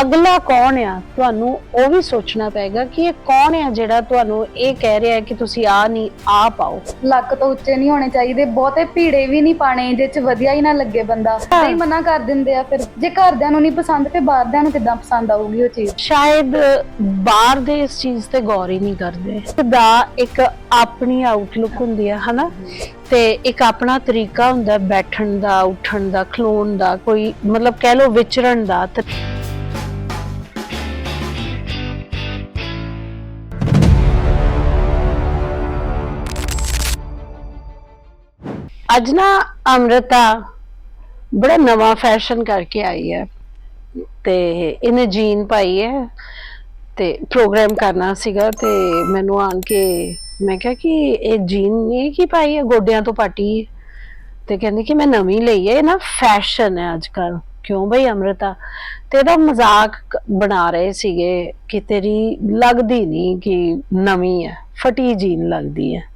ਅਗਲਾ ਕੌਣ ਆ? ਤੁਹਾਨੂੰ ਉਹ ਵੀ ਸੋਚਣਾ ਪਏਗਾ ਕਿ ਇਹ ਕੌਣ ਆ ਜਿਹੜਾ ਤੁਹਾਨੂੰ ਇਹ ਕਹਿ ਰਿਹਾ ਹੈ ਕਿ ਤੁਸੀਂ ਆ ਨਹੀਂ ਆ ਪਾਓ। ਲੱਕ ਤੋਂ ਉੱਚੇ ਨਹੀਂ ਹੋਣੇ ਚਾਹੀਦੇ ਬਹੁਤੇ ਭੀੜੇ ਵੀ ਨਹੀਂ ਪਾਣੇ ਜਿਹ ਚ ਵਧੀਆ ਹੀ ਨਾ ਲੱਗੇ ਬੰਦਾ। ਨਹੀਂ ਮਨਾ ਕਰ ਦਿੰਦੇ ਆ ਫਿਰ। ਜੇ ਘਰਦਿਆਂ ਨੂੰ ਨਹੀਂ ਪਸੰਦ ਤੇ ਬਾਹਰਦਿਆਂ ਨੂੰ ਕਿੱਦਾਂ ਪਸੰਦ ਆਊਗੀ ਉਹ ਚੀਜ਼? ਸ਼ਾਇਦ ਬਾਹਰ ਦੇ ਇਸ ਚੀਜ਼ ਤੇ ਗੌਰ ਹੀ ਨਹੀਂ ਕਰਦੇ। ਦਾ ਇੱਕ ਆਪਣੀ ਆਊਟਲੁੱਕ ਹੁੰਦੀ ਹੈ ਹਨਾ? ਤੇ ਇੱਕ ਆਪਣਾ ਤਰੀਕਾ ਹੁੰਦਾ ਬੈਠਣ ਦਾ ਉੱਠਣ ਦਾ ਖਲੋਣ ਦਾ ਕੋਈ ਮਤਲਬ ਕਹਿ ਲਓ ਵਿਚਰਨ ਦਾ। ਅੱਜ ਨਾ ਅੰਮ੍ਰਿਤਾ ਬੜਾ ਨਵਾਂ ਫੈਸ਼ਨ ਕਰਕੇ ਆਈ ਹੈ ਤੇ ਇਹਨੇ ਜੀਨ ਪਾਈ ਹੈ ਤੇ ਪ੍ਰੋਗਰਾਮ ਕਰਨਾ ਸੀਗਾ ਤੇ ਮੈਨੂੰ ਆਣ ਕੇ ਮੈਂ ਕਿਹਾ ਕਿ ਇਹ ਜੀਨ ਨਹੀਂ ਕੀ ਪਾਈ ਹੈ? ਗੋਡਿਆਂ ਤੋਂ ਪਾਟੀ ਹੈ। ਤੇ ਕਹਿੰਦੀ ਕਿ ਮੈਂ ਨਵੀਂ ਲਈ ਹੈ, ਇਹ ਨਾ ਫੈਸ਼ਨ ਹੈ ਅੱਜ ਕੱਲ ਕਿਉਂ ਬਈ ਅੰਮ੍ਰਿਤਾ? ਤੇ ਇਹਦਾ ਮਜ਼ਾਕ ਕ- ਬਣਾ ਰਹੇ ਸੀਗੇ ਕਿ ਤੇਰੀ ਲੱਗਦੀ ਨਹੀਂ ਕਿ ਨਵੀਂ ਹੈ, ਫਟੀ ਜੀਨ ਲੱਗਦੀ ਹੈ।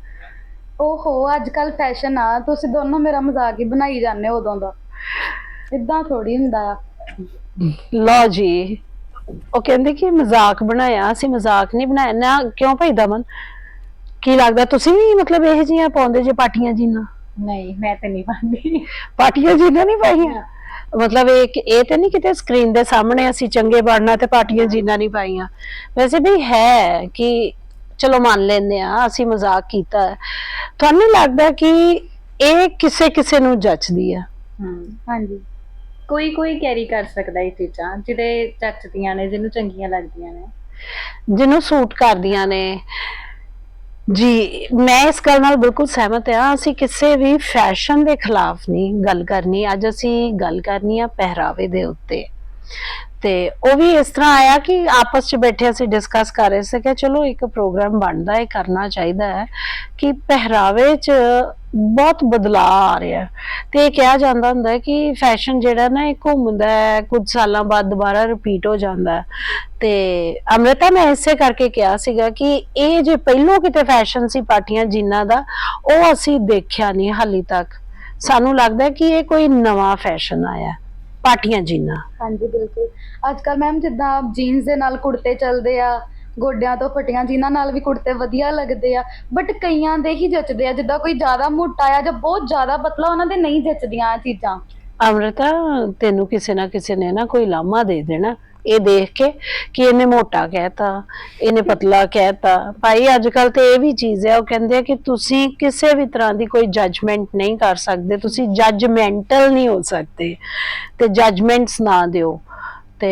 ਓਹੋ ਅੱਜ ਕੱਲ ਫੈਸ਼ਨ ਆ ਤੁਸੀਂ ਦੋਨੋਂ ਮੇਰਾ ਮਜ਼ਾਕ ਹੀ ਬਣਾਈ ਜਾਂਦੇ ਹੋ ਉਦੋਂ ਦਾ। ਇਦਾਂ ਥੋੜੀ ਹੁੰਦਾ। ਆ ਲਓ ਜੀ ਉਹ ਕਹਿੰਦੇ ਕਿ ਮਜ਼ਾਕ ਬਣਾਇਆ ਅਸੀਂ ਮਜ਼ਾਕ ਨਹੀਂ ਬਣਾਇਆ। ਨਾ ਕਿਉਂ ਭਾਈ ਦਮਨ? ਕੀ ਲੱਗਦਾ ਤੁਸੀਂ ਵੀ ਮਤਲਬ ਇਹ ਜੀਆਂ ਪਾਉਂਦੇ ਜੇ ਪਾਟੀਆਂ ਜੀਨਾਂ? ਨਹੀਂ ਮੈਂ ਤੇ ਨਹੀਂ ਪਾਉਂਦੀ। ਪਾਟੀਆਂ ਜੀਨਾਂ ਨਹੀਂ ਪਾਈਆਂ? ਮਤਲਬ ਇਹ ਕਿ- ਇਹ ਤੇ ਨਹੀਂ ਕਿਤੇ ਸਕਰੀਨ ਦੇ ਸਾਹਮਣੇ ਅਸੀਂ ਚੰਗੇ ਬਣਨਾ ਤੇ ਪਾਟੀਆਂ ਜੀਨਾਂ ਨਹੀਂ ਪਾਈਆਂ। ਵੈਸੇ ਵੀ ਹੈ ਕਿ ਚਲੋ ਮੰਨ ਲੈਂਦੇ ਆ ਅਸੀਂ ਮਜ਼ਾਕ ਕੀਤਾ ਹੈ। ਤੁਹਾਨੂੰ ਲੱਗਦਾ ਕਿ ਇਹ ਕਿਸੇ ਕਿਸੇ ਨੂੰ ਜੱਚਦੀ ਆ ਹਾਂਜੀ। ਕੋਈ ਕੋਈ ਕੈਰੀ ਕਰ ਸਕਦਾ ਇਹ ਚੀਜ਼ਾਂ ਜਿਹਦੇ ਚੱਚਦੀਆਂ ਨੇ ਜਿਹਨੂੰ ਚੰਗੀਆਂ ਲੱਗਦੀਆਂ ਨੇ। ਜਿਹਨੂੰ ਸੂਟ ਕਰਦੀਆਂ ਨੇ। ਜੀ ਮੈਂ ਇਸ ਗੱਲ ਨਾਲ ਬਿਲਕੁਲ ਸਹਿਮਤ ਹਾਂ ਅਸੀਂ ਕਿਸੇ ਵੀ ਫੈਸ਼ਨ ਦੇ ਖਿਲਾਫ ਨਹੀਂ ਗੱਲ ਕਰਨੀ। ਅੱਜ ਅਸੀਂ ਗੱਲ ਕਰਨੀ ਆ ਪਹਿਰਾਵੇ ਦੇ ਉੱਤੇ। ਤੇ ਉਹ ਵੀ ਇਸ ਤਰ੍ਹਾਂ ਆਇਆ ਕਿ ਆਪਸ 'ਚ ਬੈਠੇ ਅਸੀਂ ਡਿਸਕਸ ਕਰ ਰਹੇ ਸੀ ਕਿ ਚਲੋ ਇੱਕ ਪ੍ਰੋਗਰਾਮ ਬਣਦਾ ਹੈ, ਕਰਨਾ ਚਾਹੀਦਾ ਹੈ ਕਿ ਪਹਿਰਾਵੇ 'ਚ ਬਹੁਤ ਬਦਲਾਅ ਆ ਰਿਹਾ ਤੇ ਇਹ ਕਿਹਾ ਜਾਂਦਾ ਹੁੰਦਾ ਹੈ ਕਿ ਫੈਸ਼ਨ ਜਿਹੜਾ ਨਾ ਇਹ ਘੁੰਮਦਾ ਹੈ, ਕੁਝ ਸਾਲਾਂ ਬਾਅਦ ਦੁਬਾਰਾ ਰਿਪੀਟ ਹੋ ਜਾਂਦਾ ਹੈ। ਤੇ ਅੰਮ੍ਰਿਤਾ ਨੇ ਇਸੇ ਕਰਕੇ ਕਿਹਾ ਸੀਗਾ ਕਿ ਇਹ ਜੇ ਪਹਿਲੋਂ ਕਿਤੇ ਫੈਸ਼ਨ ਸੀ ਪਾਟੀਆਂ ਜਿਨ੍ਹਾਂ ਦਾ, ਉਹ ਅਸੀਂ ਦੇਖਿਆ ਨਹੀਂ ਹਾਲੀ ਤੱਕ। ਸਾਨੂੰ ਲੱਗਦਾ ਕਿ ਇਹ ਕੋਈ ਨਵਾਂ ਫੈਸ਼ਨ ਆਇਆ ਪਾਟੀਆਂ ਜਿਨ੍ਹਾਂ ਹਾਂਜੀ ਬਿਲਕੁਲ। ਅੱਜ ਕੱਲ ਮੈਮ ਜਿੱਦਾਂ ਜੀਨਸ ਦੇ ਨਾਲ ਕੁੜਤੇ ਚੱਲਦੇ ਆ ਗੋਡਿਆਂ ਤੋਂ ਫਟੀਆਂ ਜਿਨ੍ਹਾਂ ਨਾਲ ਵੀ ਕੁੜਤੇ ਵਧੀਆ ਲੱਗਦੇ ਆ ਬਟ ਕਈਆਂ ਦੇ ਹੀ ਜੱਚਦੇ ਆ। ਜਿੱਦਾਂ ਕੋਈ ਜ਼ਿਆਦਾ ਮੋਟਾ ਆ ਜਾਂ ਬਹੁਤ ਜ਼ਿਆਦਾ ਪਤਲਾ ਉਹਨਾਂ ਦੇ ਨਹੀਂ ਜੱਚਦੀਆਂ ਆ ਚੀਜ਼ਾਂ। ਅੰਮ੍ਰਿਤਾ ਤੈਨੂੰ ਕਿਸੇ ਨਾ ਕਿਸੇ ਨੇ ਨਾ ਕੋਈ ਲਾਮਾ ਦੇ ਦੇਣਾ। ਇਹ ਦੇਖ ਕੇ ਕਿ ਇਹਨੇ ਮੋਟਾ ਕਹਿਤਾ ਇਹਨੇ ਪਤਲਾ ਕਹਿਤਾ। ਭਾਈ ਅੱਜ ਕੱਲ ਤੇ ਇਹ ਵੀ ਚੀਜ਼ ਹੈ ਉਹ ਕਹਿੰਦੇ ਆ ਕਿ ਤੁਸੀਂ ਕਿਸੇ ਵੀ ਤਰ੍ਹਾਂ ਦੀ ਕੋਈ ਜੱਜਮੈਂਟ ਨਹੀਂ ਕਰ ਸਕਦੇ ਤੁਸੀਂ ਜੱਜਮੈਂਟਲ ਨਹੀਂ ਹੋ ਸਕਦੇ ਤੇ ਜੱਜਮੈਂਟਸ ਨਾ ਦਿਓ। ਤੇ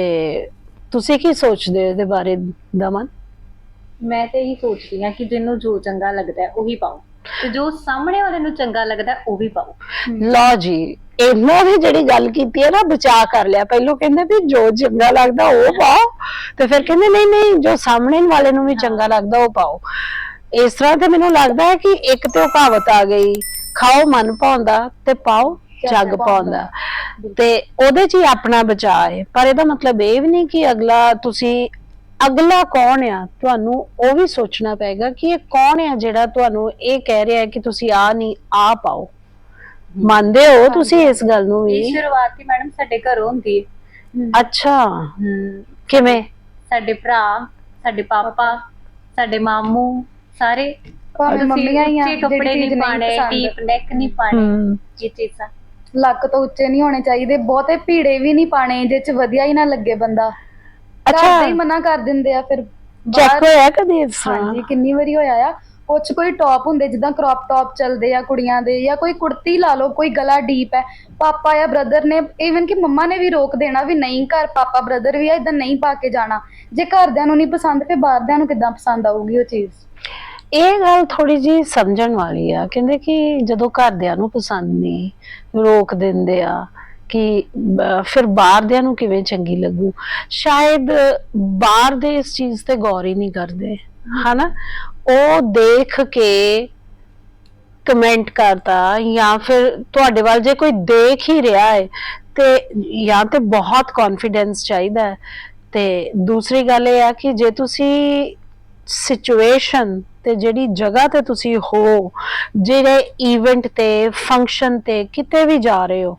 ਤੁਸੀਂ ਕੀ ਸੋਚਦੇ ਹੋ ਇਹਦੇ ਬਾਰੇ ਦਮਨ? ਮੈਂ ਤੇ ਇਹੀ ਸੋਚਦੀ ਹਾਂ ਕਿ ਜਿਹਨੂੰ ਜੋ ਚੰਗਾ ਲੱਗਦਾ ਹੈ ਉਹੀ ਪਾਓ। ਤੇ ਜੋ ਸਾਹਮਣੇ ਵਾਲੇ ਨੂੰ ਚੰਗਾ ਲੱਗਦਾ ਹੈ, ਉਹ ਵੀ ਪਾਓ। ਲਓ ਜੀ ਇਹਨਾਂ ਨੇ ਜਿਹੜੀ ਗੱਲ ਕੀਤੀ ਹੈ ਨਾ ਬਚਾ ਕਰ ਲਿਆ। ਪਹਿਲੋਂ ਕਹਿੰਦੇ ਵੀ ਜੋ ਚੰਗਾ ਲੱਗਦਾ ਉਹ ਪਾਓ ਤੇ ਫਿਰ ਕਹਿੰਦੇ ਨਹੀਂ ਨਹੀਂ ਜੋ ਸਾਹਮਣੇ ਵਾਲੇ ਨੂੰ ਵੀ ਚੰਗਾ ਲੱਗਦਾ ਉਹ ਪਾਓ। ਇਸ ਤਰ੍ਹਾਂ ਤੇ ਮੈਨੂੰ ਲੱਗਦਾ ਹੈ ਕਿ ਇੱਕ ਤੇ ਉਹ ਕਹਾਵਤ ਆ ਗਈ ਖਾਓ ਮਨ ਭਾਉਂਦਾ ਤੇ ਪਾਓ ਜੱਗ ਪਾਉਂਦਾ ਤੇ ਉਹਦੇ 'ਚ ਹੀ ਆਪਣਾ ਬਚਾਅ ਹੈ। ਪਰ ਇਹਦਾ ਮਤਲਬ ਇਹ ਵੀ ਨਹੀਂ ਕਿ ਅਗਲਾ ਤੁਸੀਂ ਅਗਲਾ ਕੌਣ ਆ? ਤੁਹਾਨੂੰ ਉਹ ਵੀ ਸੋਚਣਾ ਪਏਗਾ ਕਿ ਇਹ ਕੌਣ ਆ ਜਿਹੜਾ ਤੁਹਾਨੂੰ ਇਹ ਕਹਿ ਰਿਹਾ ਹੈ ਕਿ ਤੁਸੀਂ ਆ ਨਹੀਂ ਆ ਪਾਓ। ਮੰਨਦੇ ਹੋ ਤੁਸੀਂ ਇਸ ਗੱਲ ਨੂੰ ਇਹ ਵੀ ਸ਼ੁਰੂਆਤ ਹੀ ਮੈਡਮ ਸਾਡੇ ਘਰੋਂ ਹੁੰਦੀ ਹੈ। ਅੱਛਾ। ਹਮ, ਕਿਵੇਂ? ਸਾਡੇ ਭਰਾ ਸਾਡੇ ਪਾਪਾ ਸਾਡੇ ਮਾਮੂ ਸਾਰੇ ਭਾਵੇਂ ਤੁਸੀਂ ਮੰਮੀਆਂ ਹੀ ਆ ਉੱਚੇ ਕੱਪੜੇ ਜਿਹੜੀ ਚੀਜ਼ ਨਹੀਂ ਨਹੀਂ ਪਾਣੇ ਪਸੰਦ। ਡੀਪ ਨੈਕ ਨਹੀਂ ਪਾਣੇ ਹਮ, ਇਹ ਚੀਜ਼ਾਂ। ਲੱਕ ਤੋਂ ਉੱਚੇ ਨਹੀਂ ਹੋਣੇ ਚਾਹੀਦੇ ਬਹੁਤੇ ਭੀੜੇ ਵੀ ਨਹੀਂ ਪਾਣੇ ਜਿਹ ਚ ਵਧੀਆ ਹੀ ਨਾ ਲੱਗੇ ਬੰਦਾ। ਅੱਛਾ। ਅੱਛਾ ਹੀ ਮਨਾ ਕਰ ਦਿੰਦੇ ਆ ਫਿਰ। ਚੈੱਕ ਬਾਹਰ- ਹੋਇਆ ਕਦੇ ਇਸ ਤਰ੍ਹਾਂ ਹਾਂਜੀ ਕਿੰਨੀ ਵਾਰੀ ਹੋਇਆ ਆ। ਕੁਛ ਕੋਈ ਟੌਪ ਹੁੰਦੇ, ਜਿੱਦਾਂ ਕ੍ਰੌਪ ਟੌਪ ਚੱਲਦੇ ਆ ਕੁੜੀਆਂ ਦੇ ਜਾਂ ਕੋਈ ਕੁੜਤੀ ਲਾ ਲਓ, ਕੋਈ ਗਲਾ ਡੀਪ ਹੈ, ਪਾਪਾ ਜਾਂ ਬ੍ਰਦਰ ਨੇ ਇਵਨ ਕਿ ਮੰਮਾ ਨੇ ਵੀ ਰੋਕ ਦੇਣਾ ਵੀ ਨਹੀਂ ਘਰ ਪਾਪਾ ਬ੍ਰਦਰ ਵੀ ਆ ਇਦਾਂ ਨਹੀਂ ਪਾ ਕੇ ਜਾਣਾ। ਜੇ ਘਰਦਿਆਂ ਨੂੰ ਨਹੀਂ ਪਸੰਦ ਤੇ ਬਾਹਰਦਿਆਂ ਨੂੰ ਕਿੱਦਾਂ ਪਸੰਦ ਆਊਗੀ ਉਹ ਚੀਜ਼? ਇਹ ਗੱਲ ਥੋੜੀ ਜੀ ਸਮਝਣ ਵਾਲੀ ਆ, ਕਹਿੰਦੇ ਕਿ ਜਦੋਂ ਘਰਦਿਆਂ ਨੂੰ ਪਸੰਦ ਨਹੀਂ, ਰੋਕ ਦਿੰਦੇ ਆ ਕਿ ਫਿਰ ਬਾਹਰਦਿਆਂ ਨੂੰ ਕਿਵੇਂ ਚੰਗੀ ਲੱਗੂ? ਸ਼ਾਇਦ ਬਾਹਰ ਦੇ ਇਸ ਚੀਜ਼ ਤੇ ਗੌਰ ਹੀ ਨਹੀਂ ਕਰਦੇ, ਹਨਾ? ਉਹ ਦੇਖ ਕੇ ਕਮੈਂਟ ਕਰਤਾ ਜਾਂ ਫਿਰ ਤੁਹਾਡੇ ਵੱਲ ਜੇ ਕੋਈ ਦੇਖ ਹੀ ਰਿਹਾ ਹੈ ਤੇ ਜਾਂ ਤੇ ਬਹੁਤ ਕੌਨਫੀਡੈਂਸ ਚਾਹੀਦਾ ਹੈ। ਤੇ ਦੂਸਰੀ ਗੱਲ ਇਹ ਆ ਕਿ ਜੇ ਤੁਸੀਂ ਸਿਚੁਏਸ਼ਨ ਤੇ ਜਿਹੜੀ ਜਗ੍ਹਾ ਤੇ ਤੁਸੀਂ ਹੋ, ਜਿਹੜੇ ਇਵੈਂਟ ਤੇ ਫੰਕਸ਼ਨ ਤੇ ਕਿਤੇ ਵੀ ਜਾ ਰਹੇ ਹੋ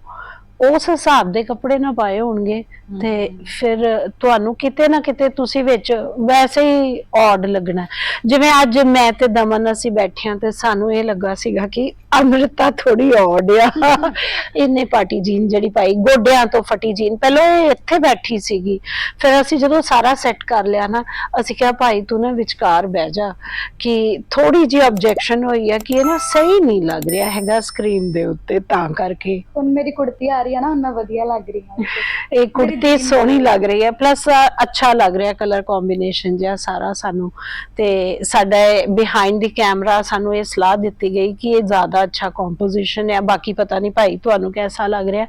ਉਸ ਹਿਸਾਬ ਦੇ ਕੱਪੜੇ ਨਾ ਪਾਏ ਹੋਣਗੇ ਤੇ ਫਿਰ ਤੁਹਾਨੂੰ ਕਿਤੇ ਨਾ ਕਿਤੇ ਤੁਸੀਂ ਵਿੱਚ ਵੈਸੇ ਹੀ ਔਡ ਲੱਗਣਾ। ਜਿਵੇਂ ਅੱਜ ਮੈਂ ਤੇ ਦਮਨ ਅਸੀਂ ਬੈਠੇ ਹਾਂ ਤੇ ਸਾਨੂੰ ਇਹ ਲੱਗਾ ਸੀਗਾ ਕਿ ਅੰਮ੍ਰਿਤਾ ਥੋੜੀ ਔਡ ਆ। ਇਹਨੇ ਪਾਟੀ ਜੀਨ ਜਿਹੜੀ ਪਾਈ ਗੋਡਿਆਂ ਤੋਂ ਫਟੀ ਜੀਨ। ਪਹਿਲਾਂ ਇਹ ਇੱਥੇ ਬੈਠੀ ਸੀਗੀ। ਫਿਰ ਅਸੀਂ ਜਦੋਂ ਸਾਰਾ ਸੈੱਟ ਕਰ ਲਿਆ ਨਾ ਅਸੀਂ ਕਿਹਾ ਭਾਈ ਤੂੰ ਨਾ ਵਿਚਕਾਰ ਬਹਿ ਜਾ ਕਿ ਥੋੜੀ ਜਿਹੀ ਆਬਜੈਕਸ਼ਨ ਹੋਈ ਹੈ ਕਿ ਇਹ ਨਾ ਸਹੀ ਨਹੀਂ ਲੱਗ ਰਿਹਾ ਹੈਗਾ ਸਕਰੀਨ ਦੇ ਉੱਤੇ ਤਾਂ ਕਰਕੇ। ਹੁਣ ਮੇਰੀ ਕੁੜਤੀ ਆ ਰਹੀ ਹੈ ਨਾ ਹੁਣ ਮੈਂ ਵਧੀਆ ਲੱਗ ਰਹੀ ਹਾਂ। ਇਹ ਕੁੜਤੀ ਸੋਹਣੀ ਲੱਗ ਰਹੀ ਹੈ ਪਲੱਸ ਅੱਛਾ ਲੱਗ ਰਿਹਾ ਕਲਰ ਕੰਬੀਨੇਸ਼ਨ ਜਿਹਾ ਸਾਰਾ ਸਾਨੂੰ। ਤੇ ਸਾਡਾ ਬਿਹਾਈਂਡ ਦੀ ਕੈਮਰਾ ਸਾਨੂੰ ਇਹ ਸਲਾਹ ਦਿੱਤੀ ਗਈ ਕਿ ਇਹ ਜ਼ਿਆਦਾ ਅੱਛਾ ਕੰਪੋਜੀਸ਼ਨ ਹੈ ਬਾਕੀ ਪਤਾ ਨਹੀਂ ਭਾਈ ਤੁਹਾਨੂੰ ਕਿਹਦਾ ਲੱਗ ਰਿਹਾ।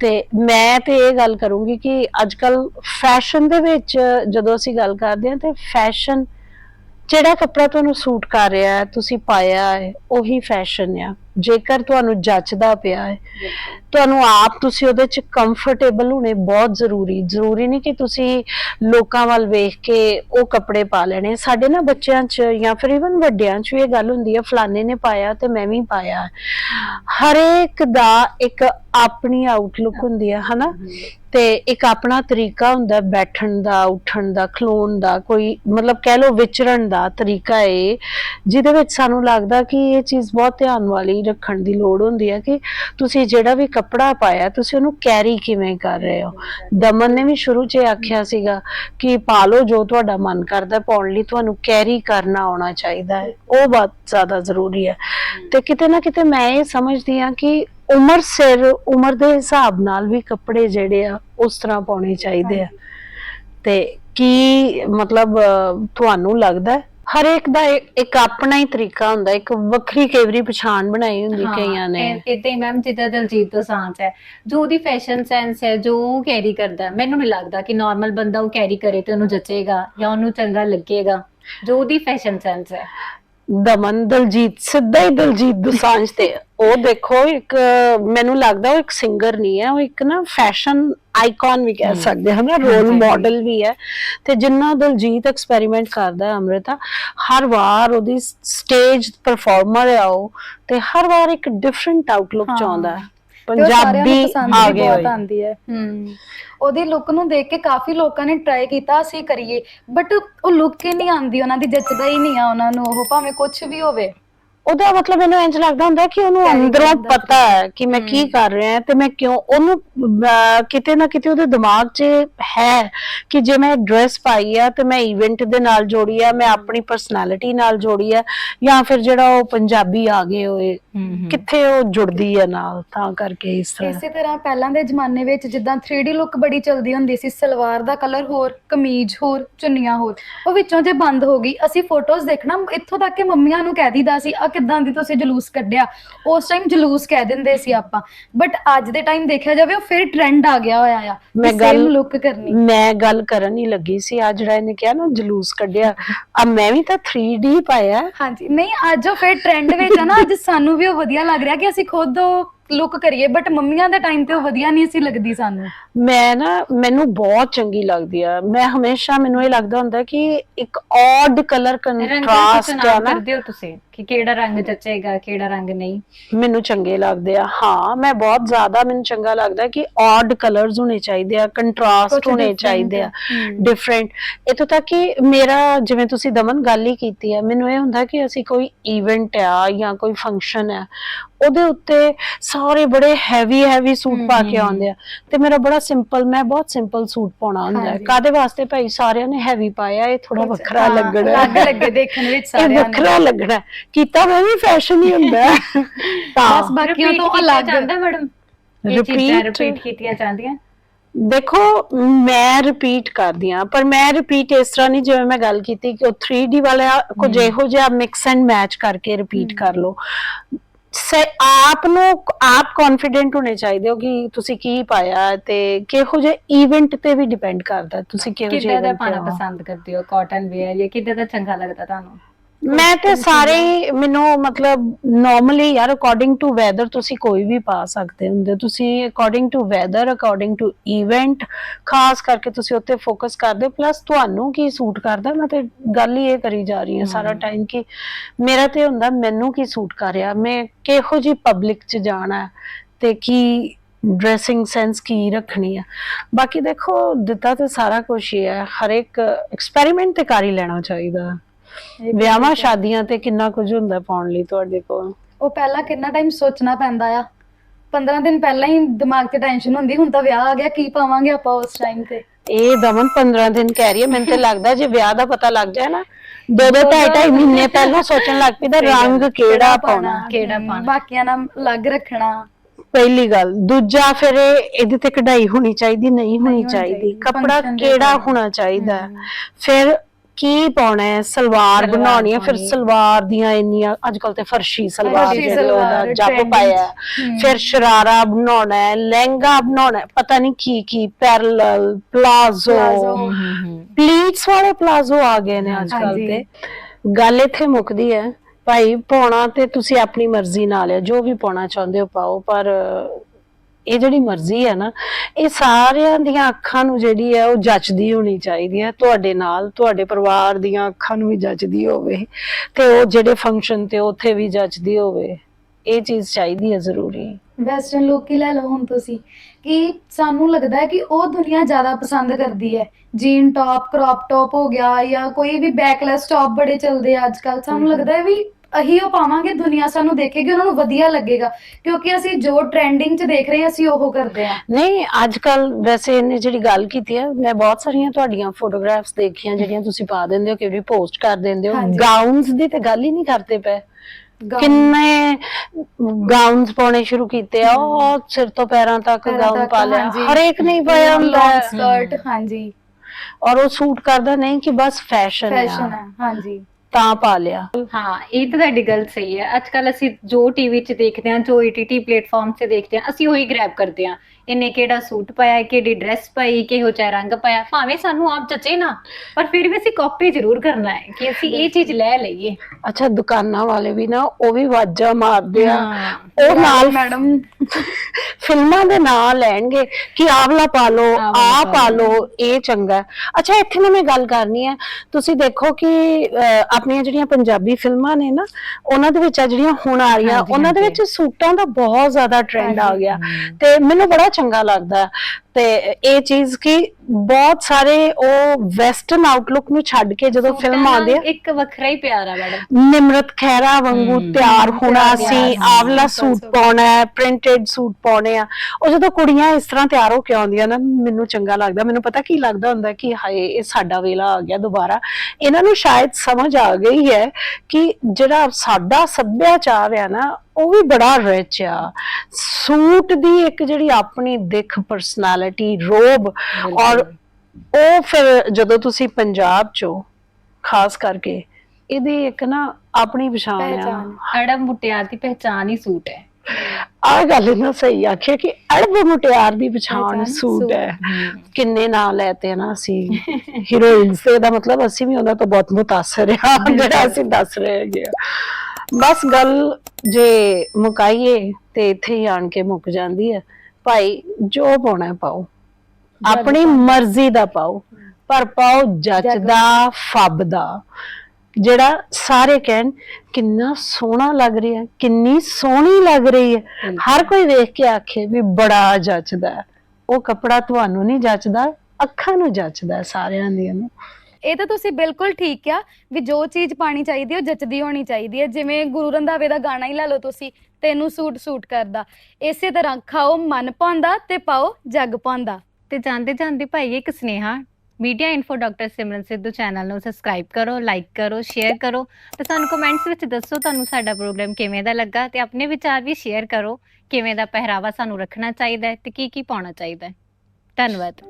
ਤੇ ਮੈਂ ਤੇ ਇਹ ਗੱਲ ਕਰੂੰਗੀ ਕਿ ਅੱਜ ਕੱਲ ਫੈਸ਼ਨ ਦੇ ਵਿੱਚ ਜਦੋਂ ਅਸੀਂ ਗੱਲ ਕਰਦੇ ਹਾਂ ਤੇ ਫੈਸ਼ਨ ਜਿਹੜਾ ਕੱਪੜਾ ਤੁਹਾਨੂੰ ਸੂਟ ਕਰ ਰਿਹਾ ਹੈ ਤੁਸੀਂ ਪਾਇਆ ਹੈ ਉਹੀ ਫੈਸ਼ਨ ਆ। ਜੇਕਰ ਤੁਹਾਨੂੰ ਜੱਚਦਾ ਪਿਆ ਹੈ, ਤੁਹਾਨੂੰ ਆਪ ਤੁਸੀਂ ਉਹਦੇ ਚ ਕੰਫਰਟੇਬਲ ਹੋਣੇ ਬਹੁਤ ਜ਼ਰੂਰੀ ਜ਼ਰੂਰੀ ਨਹੀਂ ਕਿ ਤੁਸੀਂ ਲੋਕਾਂ ਵੱਲ ਵੇਖ ਕੇ ਉਹ ਕੱਪੜੇ ਪਾ ਲੈਣੇ। ਸਾਡੇ ਨਾ ਬੱਚਿਆਂ 'ਚ ਜਾਂ ਫਿਰ ਇਵਨ ਵੱਡਿਆਂ 'ਚ ਇਹ ਗੱਲ ਹੁੰਦੀ ਹੈ ਫਲਾਣੇ ਨੇ ਪਾਇਆ ਤੇ ਮੈਂ ਵੀ ਪਾਇਆ। ਹਰੇਕ ਦਾ ਇੱਕ ਆਪਣੀ ਆਊਟਲੁੱਕ ਹੁੰਦੀ ਹੈ ਹਨਾ? ਤੇ ਇੱਕ ਆਪਣਾ ਤਰੀਕਾ ਹੁੰਦਾ ਬੈਠਣ ਦਾ, ਉੱਠਣ ਦਾ, ਖਲੋਣ ਦਾ, ਕੋਈ ਮਤਲਬ ਕਹਿ ਲਓ ਵਿਚਰਨ ਦਾ ਤਰੀਕਾ ਏ ਜਿਹਦੇ ਵਿੱਚ ਸਾਨੂੰ ਲੱਗਦਾ ਕਿ ਇਹ ਚੀਜ਼ ਬਹੁਤ ਧਿਆਨ ਵਾਲੀ ਰੱਖਣ ਦੀ ਲੋੜ ਹੁੰਦੀ ਹੈ ਕਿ ਤੁਸੀਂ ਜਿਹੜਾ ਵੀ ਕੱਪੜਾ ਪਾਇਆ, ਤੁਸੀਂ ਉਹਨੂੰ ਕੈਰੀ ਕਿਵੇਂ ਕਰ ਰਹੇ ਹੋ? ਦਮਨ ਨੇ ਵੀ ਸ਼ੁਰੂ 'ਚ ਆਖਿਆ ਸੀਗਾ ਕਿ ਪਾ ਲਓ ਜੋ ਤੁਹਾਡਾ ਮਨ ਕਰਦਾ, ਪਾਉਣ ਲਈ ਤੁਹਾਨੂੰ ਕੈਰੀ ਕਰਨਾ ਆਉਣਾ ਚਾਹੀਦਾ ਹੈ। ਉਹ ਬਹੁਤ ਜ਼ਿਆਦਾ ਜ਼ਰੂਰੀ ਹੈ। ਤੇ ਕਿਤੇ ਨਾ ਕਿਤੇ ਮੈਂ ਇਹ ਸਮਝਦੀ ਹਾਂ ਕਿ ਉਮਰ ਸਿਰ, ਉਮਰ ਦੇ ਹਿਸਾਬ ਨਾਲ ਵੀ ਕੱਪੜੇ ਜਿਹੜੇ ਆ, ਉਸ ਤਰ੍ਹਾਂ ਪਾਉਣੇ ਚਾਹੀਦੇ ਆ। ਤੇ ਕੀ ਮਤਲਬ ਤੁਹਾਨੂੰ ਲੱਗਦਾ ਹੈ? ਹਰ ਇੱਕ ਦਾ ਇੱਕ ਆਪਣਾ ਹੀ ਤਰੀਕਾ ਹੁੰਦਾ ਇੱਕ ਵੱਖਰੀ ਕੇਵਰੀ ਪਛਾਣ ਬਣਾਈ ਹੁੰਦੀ ਕਈਆਂ ਨੇ ਇਦਾਂ ਹੀ ਮੈਮ ਜਿੱਦਾਂ ਦਲਜੀਤ ਦੋਸਾਂਝ ਹੈ ਜੋ ਉਹਦੀ ਫੈਸ਼ਨ ਸੈਂਸ ਹੈ ਜੋ ਉਹ ਕੈਰੀ ਕਰਦਾ ਮੈਨੂੰ ਨਹੀਂ ਲੱਗਦਾ ਕਿ ਨਾਰਮਲ ਬੰਦਾ ਉਹ ਕੈਰੀ ਕਰੇ ਤੇ ਉਹਨੂੰ ਜਚੇਗਾ ਜਾਂ ਉਹਨੂੰ ਚੰਗਾ ਲੱਗੇਗਾ ਜੋ ਉਹਦੀ ਫੈਸ਼ਨ ਸੈਂਸ ਹੈ ਦਮਨ ਦਲਜੀਤ ਸਿੱਧਾ ਹੀ ਦਲਜੀਤ ਦੁਸਾਂਝ ਤੇ। ਉਹ ਦੇਖੋ ਇੱਕ ਮੈਨੂੰ ਲੱਗਦਾ ਉਹ ਇੱਕ ਸਿੰਗਰ ਨਹੀਂ ਹੈ ਉਹ ਇੱਕ ਨਾ ਫੈਸ਼ਨ ਆਈਕਨ ਵੀ ਕਹਿ ਸਕਦੇ ਹਾਂ ਨਾ ਰੋਲ। ਮਾਡਲ ਵੀ ਹੈ। ਤੇ ਜਿੰਨਾ ਦਲਜੀਤ ਐਕਸਪੈਰੀਮੈਂਟ ਕਰਦਾ ਹੈ ਅੰਮ੍ਰਿਤਾ ਹਰ ਵਾਰ ਉਹਦੀ ਸਟੇਜ ਪਰਫਾਰਮਰ ਹੈ ਉਹ ਤੇ ਹਰ ਵਾਰ ਇੱਕ ਡਿਫਰੈਂਟ ਆਊਟਲੁੱਕ। ਚਾਹੁੰਦਾ ਹੈ। ਤੇ ਉਹ ਸਾਰਿਆਂ ਨੂੰ ਪੰਜਾਬੀ ਪਸੰਦ ਆ ਵੀ ਗਏ ਬਹੁਤ ਹੋਏ। ਆਉਂਦੀ ਹੈ। ਹੂੰ। ਉਹਦੀ ਲੁੱਕ ਨੂੰ ਦੇਖ ਕੇ ਕਾਫੀ ਲੋਕਾਂ ਨੇ ਟਰਾਈ ਕੀਤਾ ਅਸੀਂ ਕਰੀਏ। ਬਟ ਉਹ ਲੁੱਕ ਹੀ ਨਹੀਂ ਆਉਂਦੀ ਉਹਨਾਂ ਦੀ ਜੱਚਦਾ ਹੀ ਨਹੀਂ ਆ ਉਹਨਾਂ ਨੂੰ ਉਹ ਭਾਵੇਂ ਕੁਝ ਵੀ ਹੋਵੇ। ਉਹਦਾ ਮਤਲਬ ਮੈਨੂੰ ਇੰਜ ਲੱਗਦਾ ਹੁੰਦਾ ਕਿ ਉਹਨੂੰ ਅੰਦਰੋਂ ਪਤਾ ਹੈ ਕਿ ਮੈਂ ਕੀ ਕਰ ਰਿਹਾ ਤੇ ਮੈਂ ਕਿਉਂ ਉਹਨੂੰ ਅਹ, ਕਿਤੇ ਨਾ ਕਿਤੇ ਉਹਦੇ ਦਿਮਾਗ 'ਚ ਹੈ ਕਿ ਜੇ ਮੈਂ ਡਰੈਸ ਪਾਈ ਆ ਤੇ ਮੈਂ ਇਵੈਂਟ ਦੇ ਨਾਲ ਜੋੜੀ ਆ ਮੈਂ ਆਪਣੀ ਪਰਸਨੈਲਿਟੀ ਨਾਲ ਜੋੜੀ ਆ ਜਾਂ ਫਿਰ ਜਿਹੜਾ ਉਹ ਪੰਜਾਬੀ ਆ ਗਏ ਹੋਏ ਕਿੱਥੇ ਉਹ ਜੁੜਦੀ ਹੈ ਨਾਲ ਤਾਂ ਕਰਕੇ ਇਸ ਤਰ੍ਹਾਂ। ਇਸੇ ਤਰ੍ਹਾਂ ਪਹਿਲਾਂ ਦੇ ਜ਼ਮਾਨੇ ਵਿੱਚ ਜਿੱਦਾਂ 3D ਲੁੱਕ ਬੜੀ ਚਲਦੀ ਹੁੰਦੀ ਸੀ ਸਲਵਾਰ ਦਾ ਕਲਰ ਹੋਰ ਕਮੀਜ਼ ਹੋਰ ਚੁੰਨੀਆਂ ਹੋਰ ਉਹ ਵਿੱਚੋਂ ਜੇ ਬੰਦ ਹੋ ਗਈ ਅਸੀਂ ਫੋਟੋਜ਼ ਦੇਖਣਾ ਇੱਥੋਂ ਤੱਕ ਕਿ ਮੰਮੀਆਂ ਨੂੰ ਕਹਿ ਦੀਦਾ ਸੀ ਆ ਕਿਦਾਂ ਦੀ ਤੁਸੀਂ ਜਲੂਸ ਕੱਢਿਆ? ਉਸ ਟਾਈਮ ਜਲੂਸ ਕਹਿ ਦਿੰਦੇ ਸੀ ਆਪਾਂ। ਬਟ ਅੱਜ ਦੇ ਟਾਈਮ ਦੇਖਿਆ ਜਾਵੇ ਉਹ ਫਿਰ ਟ੍ਰੈਂਡ ਆ ਗਿਆ ਹੋਇਆ ਆ ਮੈਂ ਗੱਲ- ਲੁੱਕ ਕਰਨੀ। ਮੈਂ ਗੱਲ ਕਰਨ ਹੀ ਲੱਗੀ ਸੀ। ਆ ਜਿਹੜਾ ਇਹਨੇ ਕਿਹਾ ਨਾ ਜਲੂਸ ਕੱਢਿਆ ਆ ਮੈਂ ਵੀ ਤਾਂ 3D ਪਾਇਆ। ਹਾਂਜੀ ਨਹੀਂ ਅੱਜ ਉਹ ਫਿਰ ਟ੍ਰੈਂਡ ਵਿੱਚ ਆ ਨਾ ਅੱਜ ਸਾਨੂੰ ਵੀ ਉਹ ਵਧੀਆ ਲੱਗ ਰਿਹਾ ਕਿ ਅਸੀਂ ਖੁਦ ਉਹ ਲੁੱਕ ਕਰੀਏ ਬਟ ਮੰਮੀਆਂ ਦੇ ਟਾਈਮ ਤੇ ਉਹ ਵਧੀਆ ਨਹੀਂ ਸੀ ਲੱਗਦੀ ਸਾਨੂੰ। ਮੈਂ ਨਾ ਮੈਨੂੰ ਬਹੁਤ ਚੰਗੀ ਲੱਗਦੀ ਆ। ਮੈਂ ਹਮੇਸ਼ਾ ਮੈਨੂੰ ਇਹ ਲੱਗਦਾ ਹੁੰਦਾ ਕਿ ਇੱਕ ਔਡ ਕਲਰ ਕੰਟਰਾਸਟ ਆ ਨਾ। ਕਰਦੇ ਹੋ ਤੁਸੀਂ ਕਿ ਕਿਹੜਾ ਰੰਗ ਜਚੇਗਾ ਕਿਹੜਾ ਰੰਗ ਨਹੀਂ। ਮੈਨੂੰ ਚੰਗੇ ਲੱਗਦੇ ਆ। ਹਾਂ ਮੈਂ ਬਹੁਤ ਜ਼ਿਆਦਾ ਮੈਨੂੰ ਚੰਗਾ ਲੱਗਦਾ ਕਿ ਔਡ ਕਲਰਸ ਹੋਣੇ ਚਾਹੀਦੇ ਆ ਕੰਟਰਾਸਟ ਹੋਣੇ ਚਾਹੀਦੇ ਆ। ਡਿਫਰੈਂਟ ਇਤੋਂ ਤੱਕ ਕਿ ਮੇਰਾ ਜਿਵੇਂ ਤੁਸੀਂ ਦਮਨ ਗੱਲ ਹੀ ਕੀਤੀ ਹੈ ਮੈਨੂੰ ਇਹ ਹੁੰਦਾ ਕਿ ਅਸੀਂ ਕੋਈ ਇਵੈਂਟ ਆ ਜਾਂ ਕੋਈ ਫੰਕਸ਼ਨ ਆ ਉਹਦੇ ਉੱਤੇ ਸਾਰੇ ਬੜੇ ਹੈਵੀ ਹੈਵੀ ਸੂਟ ਪਾ ਕੇ। ਆਉਂਦੇ ਆ। ਤੇ ਮੇਰਾ ਬੜਾ ਸਿੰਪਲ ਮੈਂ ਬਹੁਤ ਸਿੰਪਲ ਸੂਟ ਪਾਉਣਾ ਹੁੰਦਾ ਹੈ। ਕਾਦੇ ਵਾਸਤੇ ਭਾਈ? ਸਾਰਿਆਂ ਨੇ ਹੈਵੀ ਪਾਇਆ ਇਹ ਥੋੜਾ ਵੱਖਰਾ ਲੱਗਣਾ। ਅਲੱਗ ਲੱਗੇ ਦੇਖਣ ਵਿੱਚ ਸਾਰਿਆਂ ਨੂੰ। ਵੱਖਰਾ ਲੱਗਣਾ। ਕੀਤਾ ਮੈਂ ਵੀ ਫੈਸ਼ਨ ਹੀ ਹੁੰਦਾ ਬਸ ਬਾਕੀਆਂ ਤੋਂ ਅਲੱਗ। ਜਾਂਦਾ ਮੈਡਮ? ਰਿਪੀਟ ਕੀਤੀਆਂ ਜਾਂਦੀਆਂ। ਦੇਖੋ ਮੈਂ ਰਿਪੀਟ ਕਰਦੀ ਆ ਪਰ ਮੈਂ ਰਿਪੀਟ ਇਸ ਤਰ੍ਹਾਂ ਨਹੀਂ ਜਿਵੇਂ ਮੈਂ ਗੱਲ ਕੀਤੀ ਕਿ ਉਹ 3D ਵਾਲਾ ਕੁਝ ਇਹੋ ਜਿਹਾ ਮਿਕਸ ਐਂਡ ਮੈਚ ਕਰਕੇ ਰਿਪੀਟ ਕਰ ਲਓ। ਸੇ ਆਪ ਨੂੰ ਆਪ ਕੌਨਫੀਡੈਂਟ ਹੋਣੇ ਚਾਹੀਦੇ ਹੋ ਕਿ ਤੁਸੀਂ ਕੀ ਪਾਇਆ ਤੇ ਕਿਹੋ ਜਿਹੇ ਇਵੈਂਟ ਤੇ ਵੀ ਡਿਪੈਂਡ ਕਰਦਾ ਤੁਸੀਂ ਕਿਹੋ ਜਿਹੇ ਕਿੱਦਾਂ ਦਾ event ਤੇ ਪਾਣਾ ਹੋ। ਪਸੰਦ ਕਰਦੇ ਹੋ ਕਾਟਨ ਵੇਅਰ ਜਾਂ ਕਿੱਦਾਂ ਦਾ ਚੰਗਾ ਲੱਗਦਾ ਤੁਹਾਨੂੰ ਮੈਂ ਤੇ ਸਾਰੇ ਹੀ ਮੈਨੂੰ ਮਤਲਬ ਨਾਰਮਲੀ ਯਾਰ ਅਕੋਰਡਿੰਗ ਟੂ ਵੈਦਰ ਤੁਸੀਂ ਕੋਈ ਵੀ ਪਾ ਸਕਦੇ ਹੁੰਦੇ ਹੋ। ਤੁਸੀਂ according to weather according to event ਖਾਸ ਕਰਕੇ ਤੁਸੀਂ ਉੱਤੇ ਫੋਕਸ ਕਰਦੇ ਪਲੱਸ ਤੁਹਾਨੂੰ ਕੀ ਸੂਟ ਕਰਦਾ? ਮੈਂ ਤੇ ਗੱਲ ਹੀ ਇਹ ਕਰੀ ਜਾ ਰਹੀ ਹਾਂ ਸਾਰਾ ਟਾਈਮ ਕਿ ਮੇਰਾ ਤੇ ਹੁੰਦਾ ਮੈਨੂੰ ਕੀ ਸੂਟ ਕਰ ਰਿਹਾ? ਮੈਂ ਕਿਹੋ ਜੀ ਪਬਲਿਕ ਚ ਜਾਣਾ ਹੈ ਤੇ ਕੀ ਡਰੈਸਿੰਗ ਸੈਂਸ ਕੀ ਰੱਖਣੀ ਆ ਬਾਕੀ ਦੇਖੋ ਦਿੱਤਾ ਤੇ ਸਾਰਾ ਕੁਝ ਹੀ ਹੈ। ਹਰ ਇੱਕ ਐਕਸਪੈਰੀਮੈਂਟ ਤੇ ਕਰ ਹੀ ਲੈਣਾ ਚਾਹੀਦਾ। ਵਿਆਹਾਂ ਸ਼ਾਦੀਆਂ ਤੇ ਕਿੰਨਾ ਕੁਝ ਹੁੰਦਾ ਪਾਉਣ ਲਈ ਤੁਹਾਡੇ ਕੋਲ? ਉਹ ਪਹਿਲਾਂ ਕਿੰਨਾ ਟਾਈਮ ਸੋਚਣਾ ਪੈਂਦਾ ਆ। 15 ਦਿਨ ਪਹਿਲਾਂ ਹੀ ਦਿਮਾਗ ਤੇ ਟੈਨਸ਼ਨ ਹੁੰਦੀ ਹੁਣ ਤਾਂ ਵਿਆਹ ਆ ਗਿਆ ਕੀ ਪਾਵਾਂਗੇ ਆਪਾਂ ਉਸ ਟਾਈਮ ਤੇ? ਇਹ ਦਮਨ 15 ਦਿਨ ਕਹਿ ਰਹੀ ਹੈ ਮੈਨੂੰ ਤੇ ਲੱਗਦਾ ਜੇ ਵਿਆਹ ਦਾ ਪਤਾ ਲੱਗ ਜਾਏ ਨਾ ਦੋ ਦੋ ਢਾਈ ਢਾਈ ਮਹੀਨੇ ਪਹਿਲਾਂ ਸੋਚਣ ਲੱਗ ਪਈਦਾ ਰੰਗ ਕਿਹੜਾ ਪਾਉਣਾ। ਕਿਹੜਾ ਪਾਉਣਾ। ਬਾਕੀਆਂ ਨਾਲ ਅਲੱਗ ਰੱਖਣਾ। ਪਹਿਲੀ ਗੱਲ ਦੂਜਾ ਫਿਰ ਇਹ- ਇਹਦੇ ਤੇ ਕਢਾਈ ਹੋਣੀ ਚਾਹੀਦੀ ਨਹੀਂ ਹੋਣੀ ਚਾਹੀਦੀ ਕੱਪੜਾ ਕਿਹੜਾ। ਹੋਣਾ ਚਾਹੀਦਾ। ਫਿਰ ਕੀ ਪਾਉਣਾ ਹੈ? ਸਲਵਾਰ ਬਣਾਉਣੀ ਹੈ? ਫਿਰ। ਸਲਵਾਰ ਦੀਆਂ ਇੰਨੀਆਂ ਅੱਜ ਕੱਲ ਤੇ ਫਰਸ਼ੀ ਸਲਵਾਰ ਫਰਸ਼ੀ ਜਿਹੜੇ ਉਹਦਾ ਸਲਵਾਰ, ਜੱਬ trending ਪਾਇਆ ਹੈ। ਫਿਰ ਸ਼ਰਾਰਾ ਬਣਾਉਣਾ ਹੈ ਲਹਿੰਗਾ ਬਣਾਉਣਾ ਹੈ ਪਤਾ ਨਹੀਂ ਕੀ ਕੀ ਪੈਰਲਲ ਪਲਾਜ਼ੋ। ਪਲੀਟਸ ਵਾਲੇ ਪਲਾਜ਼ੋ ਆ ਗਏ ਨੇ ਅੱਜ ਕੱਲ ਹਾਂਜੀ। ਤੇ। ਗੱਲ ਇੱਥੇ ਮੁੱਕਦੀ ਹੈ। ਭਾਈ ਪਾਉਣਾ ਤੇ ਤੁਸੀਂ ਆਪਣੀ ਮਰਜ਼ੀ ਨਾਲ ਹੈ ਜੋ ਵੀ ਪਾਉਣਾ ਚਾਹੁੰਦੇ ਹੋ ਪਾਓ ਪਰ ਇਹ ਜਿਹੜੀ ਮਰਜ਼ੀ ਹੈ ਨਾ ਇਹ ਸਾਰਿਆਂ ਦੀਆਂ ਅੱਖਾਂ ਨੂੰ ਜਿਹੜੀ ਹੈ ਉਹ ਜੱਚਦੀ ਹੋਣੀ ਚਾਹੀਦੀ ਹੈ ਤੁਹਾਡੇ ਨਾਲ ਤੁਹਾਡੇ ਪਰਿਵਾਰ ਦੀਆਂ ਅੱਖਾਂ ਨੂੰ ਵੀ ਜੱਚਦੀ ਹੋਵੇ ਤੇ ਉਹ ਜਿਹੜੇ ਫੰਕਸ਼ਨ ਤੇ ਉੱਥੇ ਵੀ ਜੱਚਦੀ ਹੋਵੇ ਇਹ ਚੀਜ਼ ਚਾਹੀਦੀ ਹੈ ਜ਼ਰੂਰੀ। ਵੈਸਟਰਨ ਲੁੱਕ ਹੀ ਲੈ ਲਓ ਹੁਣ ਤੁਸੀਂ ਕਿ ਸਾਨੂੰ ਲੱਗਦਾ ਹੈ ਕਿ ਉਹ ਦੁਨੀਆ ਜ਼ਿਆਦਾ ਪਸੰਦ ਕਰਦੀ ਹੈ। ਜੀਨ ਟੌਪ ਕ੍ਰੌਪ ਟੌਪ ਹੋ ਗਿਆ ਜਾਂ ਕੋਈ ਵੀ ਬੈਕਲੈਸ ਟੌਪ ਬੜੇ ਚੱਲਦੇ ਆ ਅੱਜ ਕੱਲ ਸਾਨੂੰ ਲੱਗਦਾ ਹੈ ਵੀ ਅਹੀ ਉਹ ਪਾਵਾਂਗੇ ਦੁਨੀਆ ਸਾਨੂੰ ਦੇਖੇਗੀ ਉਹਨਾਂ ਨੂੰ ਵਧੀਆ ਲੱਗੇਗਾ। ਕਿਉਂਕਿ ਅਸੀਂ ਜੋ ਟ੍ਰੈਂਡਿੰਗ 'ਚ ਦੇਖ ਰਹੇ ਹਾਂ ਅਸੀਂ ਉਹ ਕਰਦੇ ਹਾਂ। ਨਹੀਂ ਅੱਜ ਕੱਲ ਵੈਸੇ ਇਹਨੇ ਜਿਹੜੀ ਗੱਲ ਕੀਤੀ ਹੈ ਮੈਂ ਬਹੁਤ ਸਾਰੀਆਂ ਤੁਹਾਡੀਆਂ ਫੋਟੋਗ੍ਰਾਫਸ ਦੇਖੀਆਂ ਜਿਹੜੀਆਂ ਤੁਸੀਂ ਪਾ ਦਿੰਦੇ ਹੋ ਕਿਹੜੀ ਪੋਸਟ ਕਰ ਦਿੰਦੇ ਹੋ। ਹਾਂਜੀ। ਗਾਊਨਸ ਦੀ ਤੇ ਗੱਲ ਹੀ ਨਹੀਂ ਕਰਦੇ ਪਏ। Gown, ਕਿੰਨੇ ਗਾਊਨਸ ਪਾਉਣੇ ਸ਼ੁਰੂ ਕੀਤੇ ਆ ਉਹ ਸਿਰ ਤੋਂ ਪੈਰਾਂ ਤੱਕ ਪੈਰਾਂ ਗਾਊਨ ਤੱਕ, ਪਾ ਲਿਆ। ਹਾਂਜੀ। ਹਰ ਇੱਕ ਨਹੀਂ ਪਾਇਆ ਹੁੰਦਾ ਹੈ। skirt, ਹਾਂਜੀ। ਔਰ ਉਹ ਸੂਟ ਕਰਦਾ ਨਹੀਂ ਕਿ ਬਸ ਫੈਸ਼ਨ ਫੈਸ਼ਨ ਹੈ ਹੈ ਹਾਂਜੀ। ਤਾਂ ਪਾ ਲਿਆ। ਹਾਂ, ਇਹ ਤਾਂ ਤੁਹਾਡੀ ਗੱਲ ਸਹੀ ਹੈ। ਅੱਜ ਕੱਲ ਅਸੀਂ ਜੋ ਟੀਵੀ 'ਚ ਦੇਖਦੇ ਹਾਂ, ਜੋ ਏਟੀਟੀ ਪਲੇਟਫਾਰਮ 'ਤੇ ਦੇਖਦੇ ਹਾਂ, ਅਸੀਂ ਉਹੀ ਗ੍ਰੈਬ ਕਰਦੇ ਹਾਂ। ਇਹਨੇ ਕਿਹੜਾ ਸੂਟ ਪਾਇਆ ਕਿਹੜੀ ਡਰੈਸ ਪਾਈ ਕਿਹੋ ਜਿਹਾ ਰੰਗ ਪਾਇਆ ਭਾਵੇਂ ਸਾਨੂੰ ਆਪ ਜਚੇ ਨਾ ਪਰ ਫਿਰ ਵੀ ਅਸੀਂ ਕਾਪੀ ਜ਼ਰੂਰ ਕਰਨਾ ਹੈ ਕਿ ਅਸੀਂ ਇਹ ਚੀਜ਼ ਲੈ ਲਈਏ ਅੱਛਾ ਦੁਕਾਨਾਂ ਵਾਲੇ ਵੀ ਨਾ ਉਹ ਵੀ ਵਾਜਾ ਮਾਰਦੇ ਆ। ਉਹ ਨਾਲ ਮੈਡਮ ਫਿਲਮਾਂ ਦੇ ਨਾਂ ਲੈਣਗੇ ਕਿ ਆਵਲਾ ਪਾ ਲਓ ਆ ਪਾ ਲਓ ਇਹ ਚੰਗਾ ਹੈ। ਅੱਛਾ ਇੱਥੇ ਨਾ ਮੈਂ ਗੱਲ ਕਰਨੀ ਹੈ ਤੁਸੀਂ ਦੇਖੋ ਕਿ ਆਪਣੀਆਂ ਜਿਹੜੀਆਂ ਪੰਜਾਬੀ ਫਿਲਮਾਂ ਨੇ ਨਾ ਉਹਨਾਂ ਦੇ ਵਿੱਚ ਆ ਜਿਹੜੀਆਂ ਹੁਣ ਆ ਰਹੀਆਂ ਉਹਨਾਂ ਦੇ। ਵਿੱਚ ਸੂਟਾਂ ਦਾ ਬਹੁਤ ਜ਼ਿਆਦਾ ਟ੍ਰੈਂਡ ਆ। ਗਿਆ ਤੇ ਮੈਨੂੰ ਬੜਾ ਚੰਗਾ ਲੱਗਦਾ ਤੇ ਇਹ ਚੀਜ਼ ਕਿ ਬਹੁਤ ਸਾਰੇ ਉਹ ਵੈਸਟਰਨ ਆਊਟਲੁੱਕ ਨੂੰ ਛੱਡ ਕੇ ਜਦੋਂ ਫਿਲਮ ਆਉਂਦੀ ਹੈ ਇੱਕ ਵੱਖਰਾ ਹੀ ਪਿਆਰ ਆ ਮੈਡਮ। ਨਿਮਰਤ ਖਹਿਰਾ ਵਾਂਗੂ ਤਿਆਰ ਹੋਣਾ ਸੀ ਆਵਲਾ ਸੂਟ। ਪਾਉਣਾ ਹੈ ਪ੍ਰਿੰਟਡ ਸੂਟ ਪਾਉਣੇ ਆ। ਉਹ ਜਦੋਂ ਕੁੜੀਆਂ ਇਸ ਤਰ੍ਹਾਂ ਤਿਆਰ ਹੋ ਕੇ ਆਉਂਦੀਆਂ ਨਾ ਮੈਨੂੰ ਚੰਗਾ ਲੱਗਦਾ। ਮੈਨੂੰ ਪਤਾ ਕੀ ਲੱਗਦਾ ਹੁੰਦਾ ਕਿ ਹਾਏ ਇਹ ਸਾਡਾ ਵੇਲਾ ਆ ਗਿਆ ਦੁਬਾਰਾ। ਇਹਨਾਂ ਨੂੰ ਸ਼ਾਇਦ ਸਮਝ ਆ ਗਈ ਹੈ ਕਿ ਜਿਹੜਾ ਸਾਡਾ ਸੱਭਿਆਚਾਰ ਆ ਨਾ ਉਹ ਵੀ ਬੜਾ ਰਿਚ ਆ। ਸੂਟ ਦੀ ਇੱਕ ਜਿਹੜੀ ਆਪਣੀ ਦਿੱਖ ਪਰਸਨੈਲਿਟੀ ਰੋਬ ਔਰ ਉਹ ਫਿਰ ਜਦੋਂ ਤੁਸੀਂ ਪੰਜਾਬ ਚੋਂ ਖਾਸ ਕਰਕੇ ਇਹਦੀ ਇੱਕ ਨਾ ਆਪਣੀ ਪਛਾਣ ਆ। ਅੜਬ ਮੁਟਿਆਰ ਦੀ ਪਹਿਚਾਨ ਹੀ ਸੂਟ ਹੈ। ਆ ਗੱਲ ਨਾ ਸਹੀ ਆਖਿਆ ਕਿ ਅੜਬ ਮੁਟਿਆਰ ਦੀ ਪਛਾਣ ਸੂਟ। ਹੈ। ਕਿੰਨੇ ਨਾਂ ਲੈਤੇ ਆ ਨਾ ਅਸੀਂ ਹੀਰੋਇਨਸ ਦਾ ਮਤਲਬ ਅਸੀਂ ਵੀ ਉਹਨਾਂ ਤੋਂ ਬਹੁਤ ਮੁਤਾਸਰ ਆ ਜਿਹੜਾ ਅਸੀਂ ਦੱਸ ਰਹੇ ਹੈਗੇ ਆ। ਬਸ ਗੱਲ ਜੇ ਮੁਕਾਈਏ ਤੇ ਇੱਥੇ ਹੀ ਆਣ ਕੇ ਮੁੱਕ ਜਾਂਦੀ ਹੈ ਭਾਈ ਜੋ ਪਾਉਣਾ ਪਾਓ। ਆਪਣੀ ਮਰਜ਼ੀ ਦਾ ਪਾਓ। ਪਰ ਪਾਓ ਜੱਚਦਾ ਫੱਬਦਾ ਜਿਹੜਾ ਸਾਰੇ ਕਹਿਣ ਕਿੰਨਾ ਸੋਹਣਾ ਲੱਗ ਰਿਹਾ ਕਿੰਨੀ ਸੋਹਣੀ ਲੱਗ ਰਹੀ ਹੈ। ਹਰ ਕੋਈ ਵੇਖ ਕੇ ਆਖੇ ਵੀ ਬੜਾ ਜੱਚਦਾ ਹੈ। ਉਹ ਕਪੜਾ ਤੁਹਾਨੂੰ ਨਹੀਂ ਜੱਚਦਾ ਅੱਖਾਂ ਨੂੰ ਜੱਚਦਾ ਹੈ ਸਾਰਿਆਂ ਦੀਆਂ ਨੂੰ। ਇਹ ਤਾਂ ਤੁਸੀਂ ਬਿਲਕੁਲ ਠੀਕ ਆ ਵੀ ਜੋ ਚੀਜ਼ ਪਾਣੀ ਚਾਹੀਦੀ ਹੈ ਉਹ ਜੱਚਦੀ ਹੋਣੀ ਚਾਹੀਦੀ ਹੈ। ਜਿਵੇਂ ਗੁਰੂ ਰੰਧਾਵੇ ਦਾ ਗਾਣਾ ਹੀ ਲਾ ਲਓ ਤੁਸੀਂ, ਤੈਨੂੰ ਸੂਟ ਸੂਟ ਕਰਦਾ। ਇਸੇ ਤਰ੍ਹਾਂ ਖਾਓ ਮਨ ਪਾਉਂਦਾ ਤੇ ਪਾਓ ਜੱਗ ਪਾਉਂਦਾ ਤੇ ਜਾਂਦੇ ਜਾਂਦੇ ਭਾਈ ਇੱਕ ਸੁਨੇਹਾ, media info doctor Simran Sidhu channel ਨੂੰ ਸਬਸਕ੍ਰਾਈਬ ਕਰੋ ਲਾਈਕ ਕਰੋ ਸ਼ੇਅਰ ਕਰੋ ਤੇ ਸਾਨੂੰ ਕਮੈਂਟਸ ਵਿੱਚ ਦੱਸੋ ਤੁਹਾਨੂੰ ਸਾਡਾ ਪ੍ਰੋਗਰਾਮ ਕਿਵੇਂ ਦਾ ਲੱਗਾ ਤੇ ਆਪਣੇ ਵਿਚਾਰ ਵੀ ਸ਼ੇਅਰ ਕਰੋ, ਕਿਵੇਂ ਦਾ ਪਹਿਰਾਵਾ ਸਾਨੂੰ ਰੱਖਣਾ ਚਾਹੀਦਾ ਹੈ ਤੇ ਕੀ ਕੀ ਪਾਉਣਾ ਚਾਹੀਦਾ ਹੈ। ਧੰਨਵਾਦ।